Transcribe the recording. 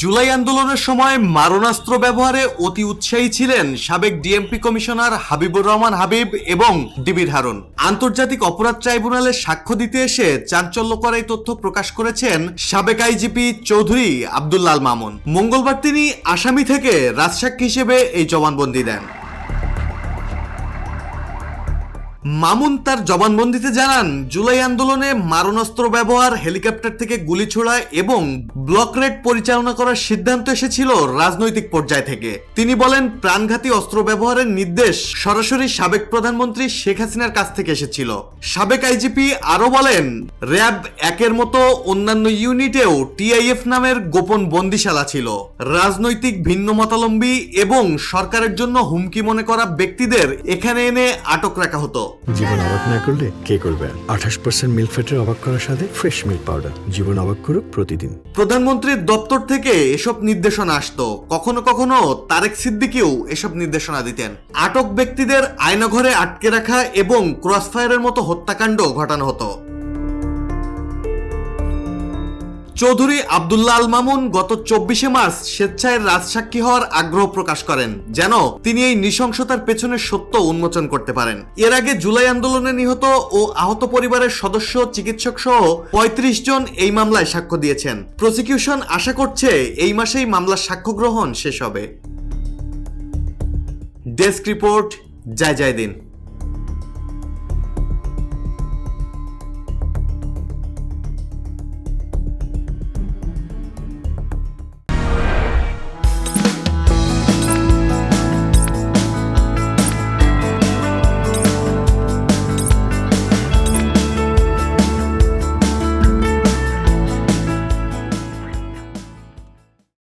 জুলাই আন্দোলনের সময় মারণাস্ত্র ব্যবহারে অতি উৎসাহী ছিলেন সাবেক ডিএমপি কমিশনার হাবিবুর রহমান হাবিব এবং ডিবির হারুন। আন্তর্জাতিক অপরাধ ট্রাইব্যুনালে সাক্ষ্য দিতে এসে চাঞ্চল্যকর এই তথ্য প্রকাশ করেছেন সাবেক আইজিপি চৌধুরী আব্দুল্লাল মামুন। মঙ্গলবার তিনি আসামি থেকে রাজসাক্ষী হিসেবে এই জবানবন্দি দেন। মামুন তার জবানবন্দিতে জানান, জুলাই আন্দোলনে মারণাস্ত্র ব্যবহার, হেলিকপ্টার থেকে গুলি ছোড়া এবং ব্লক রেড পরিচালনা করার সিদ্ধান্ত এসেছিল রাজনৈতিক পর্যায় থেকে। তিনি বলেন, প্রাণঘাতী অস্ত্র ব্যবহারের নির্দেশ সরাসরি সাবেক প্রধানমন্ত্রী শেখ হাসিনার কাছ থেকে এসেছিল। সাবেক আইজিপি আরও বলেন, র্যাব একের মতো অন্যান্য ইউনিটেও টিআইএফ নামের গোপন বন্দিশালা ছিল। রাজনৈতিক ভিন্ন মতালম্বী এবং সরকারের জন্য হুমকি মনে করা ব্যক্তিদের এখানে এনে আটক রাখা হতো। জীবন অবাক না করলে কে করবে? আঠাশ পার্সেন্ট মিল্ক ফ্যাটের অবাক করার সাথে ফ্রেশ মিল্ক পাউডার জীবন অবাক করুক প্রতিদিন। প্রধানমন্ত্রীর দপ্তর থেকে এসব নির্দেশনা আসতো। কখনো কখনো তারেক সিদ্দিকেও এসব নির্দেশনা দিতেন। আটক ব্যক্তিদের আয়নাঘরে আটকে রাখা এবং ক্রসফায়ারের মতো হত্যাকাণ্ড ঘটানো হতো। চৌধুরী আব্দুল্লাহ আল মামুন গত চব্বিশে মার্চ স্বেচ্ছায় রাজসাক্ষী হওয়ার আগ্রহ প্রকাশ করেন, যেন তিনি এই নৃশংসতার পেছনে সত্য উন্মোচন করতে পারেন। এর আগে জুলাই আন্দোলনে নিহত ও আহত পরিবারের সদস্য, চিকিৎসক সহ পঁয়ত্রিশ জন এই মামলায় সাক্ষ্য দিয়েছেন। প্রসিকিউশন আশা করছে এই মাসেই মামলার সাক্ষ্য গ্রহণ শেষ হবে। ডেস্ক রিপোর্ট, জয় জয় দিন